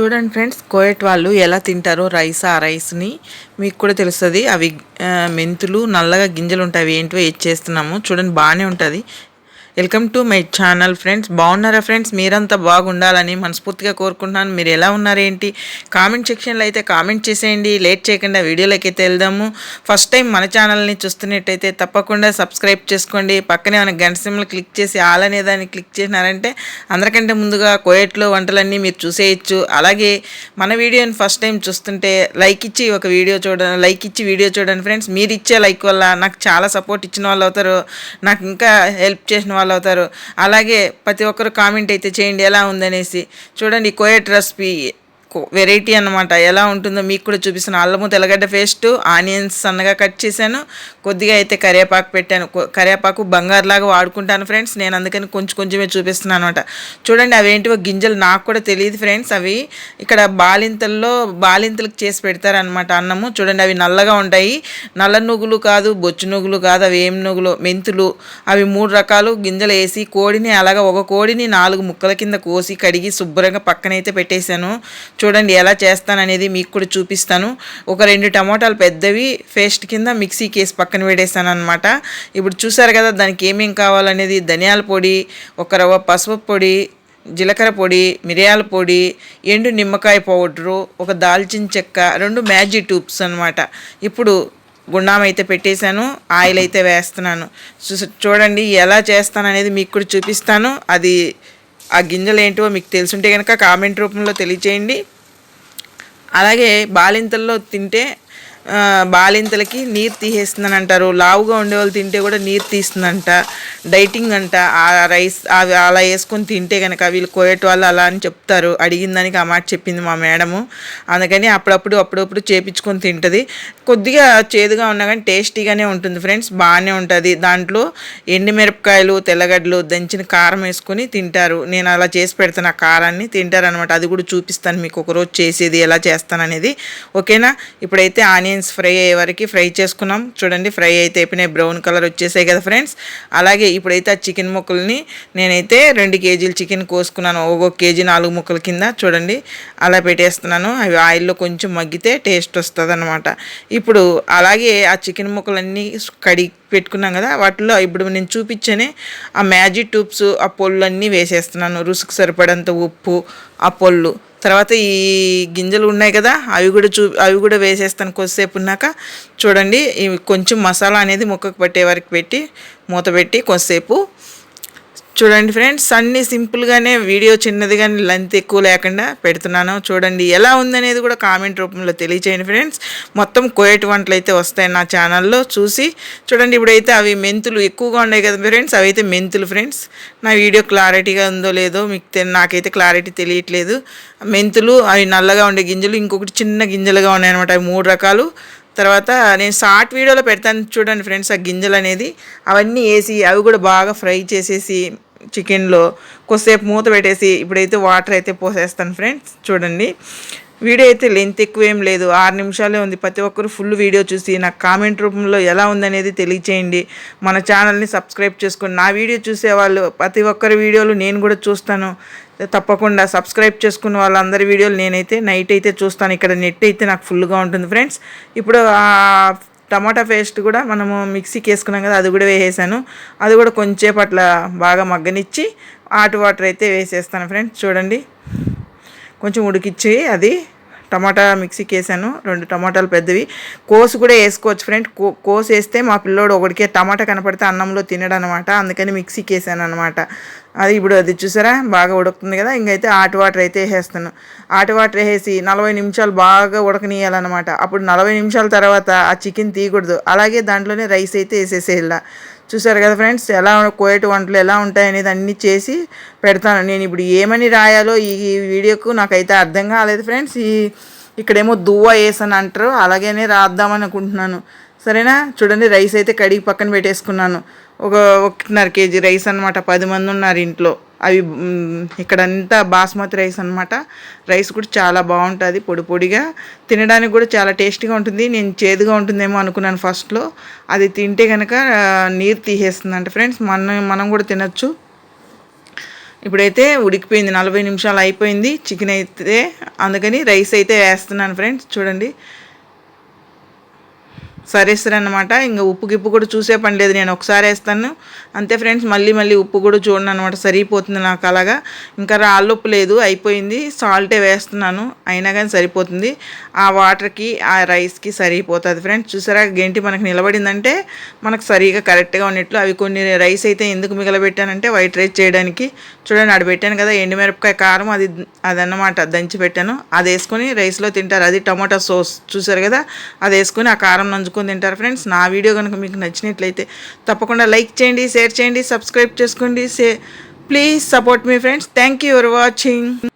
చూడండి ఫ్రెండ్స్ కోయట్ వాళ్ళు ఎలా తింటారో రైస్ ఆ రైస్ని మీకు కూడా తెలుస్తుంది. అవి మెంతులు నల్లగా గింజలు ఉంటాయి అవి ఏంటో చేస్తున్నాము చూడండి బాగానే ఉంటుంది. Welcome to my channel friends. బాగున్నారా ఫ్రెండ్స్? మీరంతా బాగుండాలని మనస్ఫూర్తిగా కోరుకుంటున్నాను. మీరు ఎలా ఉన్నారేంటి? కామెంట్ సెక్షన్లో అయితే కామెంట్ చేసేయండి. లేట్ చేయకుండా వీడియోలోకి అయితే వెళ్దాము. ఫస్ట్ టైం మన ఛానల్ని చూస్తున్నట్టయితే తప్పకుండా సబ్స్క్రైబ్ చేసుకోండి. పక్కనే మన గంట సిమ్లు క్లిక్ చేసి ఆల్ అనే దాన్ని క్లిక్ చేసినారంటే అందరికంటే ముందుగా కోయట్లో వంటలన్నీ మీరు చూసేయచ్చు. అలాగే మన వీడియోని ఫస్ట్ టైం చూస్తుంటే లైక్ ఇచ్చి ఒక వీడియో చూడండి లైక్ ఇచ్చి వీడియో చూడండి ఫ్రెండ్స్. మీరు ఇచ్చే లైక్ వల్ల నాకు చాలా సపోర్ట్ ఇచ్చిన వాళ్ళు అవుతారు. నాకు ఇంకా హెల్ప్ చేసిన వాళ్ళు అవుతారు. అలాగే ప్రతి ఒక్కరు కామెంట్ అయితే చేయండి ఎలా ఉందనేసి. చూడండి కోయట్ రెసిపీ వెరైటీ అనమాట ఎలా ఉంటుందో మీకు కూడా చూపిస్తాను. అల్లము తెల్లగడ్డ పేస్ట్ ఆనియన్స్ సన్నగా కట్ చేశాను. కొద్దిగా అయితే కరివేపాకు పెట్టాను. కరివేపాకు బంగారులాగా వాడుకుంటాను ఫ్రెండ్స్. నేను అందుకని కొంచెం కొంచెమే చూపిస్తున్నాను అనమాట చూడండి అవేంటివో గింజలు నాకు కూడా తెలియదు ఫ్రెండ్స్. అవి ఇక్కడ బాలింతల్లో బాలింతలకు చేసి పెడతారనమాట అన్నము. చూడండి అవి నల్లగా ఉంటాయి. నల్ల నువ్వులు కాదు బొచ్చు నువ్వులు కాదు అవి ఏం నువ్వులు మెంతులు. అవి మూడు రకాలు గింజలు వేసి కోడిని అలాగా ఒక కోడిని నాలుగు ముక్కల కింద కోసి కడిగి శుభ్రంగా పక్కనైతే పెట్టేశాను. చూడండి ఎలా చేస్తాననేది మీకు కూడా చూపిస్తాను. ఒక రెండు టమోటాలు పెద్దవి పేస్ట్ కింద మిక్సీ కేసి పక్కన వేడేసాను అనమాట ఇప్పుడు చూసారు కదా దానికి ఏమేమి కావాలనేది? ధనియాల పొడి ఒక రవ్వ పసుపు పొడి జీలకర్ర పొడి మిరియాల పొడి ఎండు నిమ్మకాయ పౌడరు ఒక దాల్చిన చెక్క రెండు మ్యాజిక్ ట్యూబ్స్ అనమాట ఇప్పుడు గుండాం అయితే పెట్టేశాను ఆయిల్ అయితే వేస్తున్నాను. చూడండి ఎలా చేస్తాననేది మీకు కూడా చూపిస్తాను. అది ఆ గింజలు ఏంటో మీకు తెలుసుంటే కనుక కామెంట్ రూపంలో తెలియచేయండి. అలాగే బాలింతల్లో తింటే బాలింతలకి నీరు తీసేస్తుందని అంటారు. లావుగా ఉండేవాళ్ళు తింటే కూడా నీరు తీస్తుందంట. డైటింగ్ అంట. ఆ రైస్ అవి అలా వేసుకొని తింటే కనుక వీళ్ళు కోయట వాళ్ళు అలా అని చెప్తారు. అడిగిన దానికి ఆ మాట చెప్పింది మా మేడము. అందుకని అప్పుడప్పుడు అప్పుడప్పుడు చేపించుకొని తింటుంది. కొద్దిగా చేదుగా ఉన్నా కానీ టేస్టీగానే ఉంటుంది ఫ్రెండ్స్. బాగానే ఉంటుంది. దాంట్లో ఎండిమిరపకాయలు తెల్లగడ్డలు దంచిన కారం వేసుకొని తింటారు. నేను అలా చేసి పెడతాను. ఆ కారాన్ని తింటారనమాట అది కూడా చూపిస్తాను మీకు. ఒకరోజు చేసేది ఎలా చేస్తాననేది ఓకేనా? ఇప్పుడైతే ఆనియన్స్ ఫ్రై అయ్యే వరకు ఫ్రై చేసుకున్నాం. చూడండి ఫ్రై అయితే అయిపోయినాయి. బ్రౌన్ కలర్ వచ్చేసాయి కదా ఫ్రెండ్స్. అలాగే ఇప్పుడైతే ఆ చికెన్ ముక్కల్ని నేనైతే రెండు కేజీలు చికెన్ కోసుకున్నాను. ఒక్కొక్క కేజీ నాలుగు ముక్కల కింద. చూడండి అలా పెట్టేస్తున్నాను. అవి ఆయిల్లో కొంచెం మగ్గితే టేస్ట్ వస్తుంది అనమాట ఇప్పుడు అలాగే ఆ చికెన్ ముక్కలన్నీ కడి పెట్టుకున్నాం కదా వాటిలో ఇప్పుడు నేను చూపించనే ఆ మ్యాజిక్ ట్యూబ్స్ ఆ పొళ్ళు అన్నీ వేసేస్తున్నాను రుసుకు సరిపడంత ఉప్పు ఆ పొళ్ళు. తర్వాత ఈ గింజలు ఉన్నాయి కదా అవి కూడా చూ అవి కూడా వేసేస్తాను కొద్దిసేపు ఉన్నాక. చూడండి కొంచెం మసాలా అనేది ముక్కకు పట్టే వరకు పెట్టి మూత పెట్టి కొద్దిసేపు చూడండి ఫ్రెండ్స్ అన్నీ సింపుల్గానే వీడియో చిన్నది కానీ లెంత్ ఎక్కువ లేకుండా పెడుతున్నాను. చూడండి ఎలా ఉందనేది కూడా కామెంట్ రూపంలో తెలియచేయండి ఫ్రెండ్స్. మొత్తం కోయట్ వంటలు అయితే వస్తాయి నా ఛానల్లో చూసి. చూడండి ఇప్పుడైతే అవి మెంతులు ఎక్కువగా ఉన్నాయి కదా ఫ్రెండ్స్ అవి అయితే మెంతులు ఫ్రెండ్స్. నా వీడియో క్లారిటీగా ఉందో లేదో మీకు నాకైతే క్లారిటీ తెలియట్లేదు. మెంతులు అవి నల్లగా ఉండే గింజలు ఇంకొకటి చిన్న గింజలుగా ఉన్నాయన్నమాట అవి మూడు రకాలు. తర్వాత నేను షార్ట్ వీడియోలో పెడతాను చూడండి ఫ్రెండ్స్ ఆ గింజలు అనేది అవన్నీ వేసి అవి కూడా బాగా ఫ్రై చేసేసి చికెన్లో కొద్దిసేపు మూత పెట్టేసి ఇప్పుడైతే వాటర్ అయితే పోసేస్తాను ఫ్రెండ్స్ చూడండి. వీడియో అయితే లెంత్ ఎక్కువ ఏం లేదు ఆరు నిమిషాలే ఉంది. ప్రతి ఒక్కరు ఫుల్ వీడియో చూసి నాకు కామెంట్ రూపంలో ఎలా ఉందనేది తెలియచేయండి. మన ఛానల్ని సబ్స్క్రైబ్ చేసుకోండి నా వీడియో చూసేవాళ్ళు ప్రతి ఒక్కరి వీడియోలు నేను కూడా చూస్తాను. తప్పకుండా సబ్స్క్రైబ్ చేసుకున్న వాళ్ళందరి వీడియోలు నేనైతే నైట్ అయితే చూస్తాను. ఇక్కడ నెట్ అయితే నాకు ఫుల్గా ఉంటుంది ఫ్రెండ్స్. ఇప్పుడు టమాటా పేస్ట్ కూడా మనము మిక్సీకి వేసుకున్నాం కదా అది కూడా వేసేసాను. అది కూడా కొంచెంసేపు అట్లా బాగా మగ్గనిచ్చి హాట్ వాటర్ అయితే వేసేస్తాను ఫ్రెండ్స్. చూడండి. కొంచెం ఉడికిచ్చి అది. టమాటా మిక్సీకి వేసాను రెండు టమాటాలు పెద్దవి. కోసు కూడా వేసుకోవచ్చు ఫ్రెండ్. కో కోసు వేస్తే మా పిల్లోడు ఒకటికే టమాటా కనపడితే అన్నంలో తినడం అనమాట అందుకని మిక్సీకి వేసాను అనమాట అది ఇప్పుడు అది చూసారా? బాగా ఉడుకుతుంది కదా? ఇంకైతే ఆటి వాటర్ అయితే వేసేస్తాను. ఆటి వాటర్ వేసి నలభై నిమిషాలు బాగా ఉడకనియాలన్నమాట అప్పుడు నలభై నిమిషాల తర్వాత ఆ చికెన్ తీయకూడదు. అలాగే దాంట్లోనే రైస్ అయితే వేసేసేయాల. చూసారు కదా ఫ్రెండ్స్ ఎలా కోయట వంటలు ఎలా ఉంటాయనేది అన్నీ చేసి పెడతాను. నేను ఇప్పుడు ఏమని రాయాలో ఈ వీడియోకు నాకైతే అర్థం కాలేదు ఫ్రెండ్స్. ఈ ఇక్కడేమో దువ్వ వేసని అంటారు అలాగనే రాద్దామని అనుకుంటున్నాను. సరేనా? చూడండి రైస్ అయితే కడిగి పక్కన పెట్టేసుకున్నాను. ఒక ఒకటిన్నర కేజీ రైస్ అనమాట పది మంది ఉన్నారు ఇంట్లో. అవి ఇక్కడంతా బాస్మతి రైస్ అనమాట రైస్ కూడా చాలా బాగుంటుంది పొడి పొడిగా. తినడానికి కూడా చాలా టేస్టీగా ఉంటుంది. నేను చేదుగా ఉంటుందేమో అనుకున్నాను ఫస్ట్లో. అది తింటే కనుక నీరు తీసేస్తుంది అంట ఫ్రెండ్స్. మనం మనం కూడా తినచ్చు. ఇప్పుడైతే ఉడికిపోయింది నలభై నిమిషాలు అయిపోయింది. చికెన్ అయితే అందుకని రైస్ అయితే వేస్తున్నాను ఫ్రెండ్స్. చూడండి. సరేస్తారనమాట ఇంకా ఉప్పు గిప్పు కూడా చూసే పని లేదు. నేను ఒకసారి వేస్తాను. అంతే ఫ్రెండ్స్ మళ్ళీ మళ్ళీ ఉప్పు కూడా చూడండి అనమాట సరిపోతుంది నాకు అలాగా. ఇంకా రాళ్ళుప్పు లేదు అయిపోయింది. సాల్టే వేస్తున్నాను. అయినా కానీ సరిపోతుంది. ఆ వాటర్కి ఆ రైస్కి సరిపోతుంది ఫ్రెండ్స్. చూసారా? గెంటి మనకు నిలబడిందంటే మనకు సరిగా కరెక్ట్గా ఉన్నట్లు. అవి కొన్ని రైస్ అయితే ఎందుకు మిగలబెట్టానంటే వైట్ రైస్ చేయడానికి. చూడండి ఆడ పెట్టాను కదా ఎండుమిరపకాయ కారం అది అదన్నమాట. దంచి పెట్టాను. అది వేసుకొని రైస్లో తింటారు. అది టమాటా సోస్. చూసారు కదా? అది వేసుకొని ఆ కారం నంచుకొని తింటారు ఫ్రెండ్స్ నా వీడియో కనుక మీకు నచ్చినట్లయితే తప్పకుండా లైక్ చేయండి షేర్ చేయండి సబ్స్క్రైబ్ చేసుకోండి. Say please support me friends. Thank you for watching.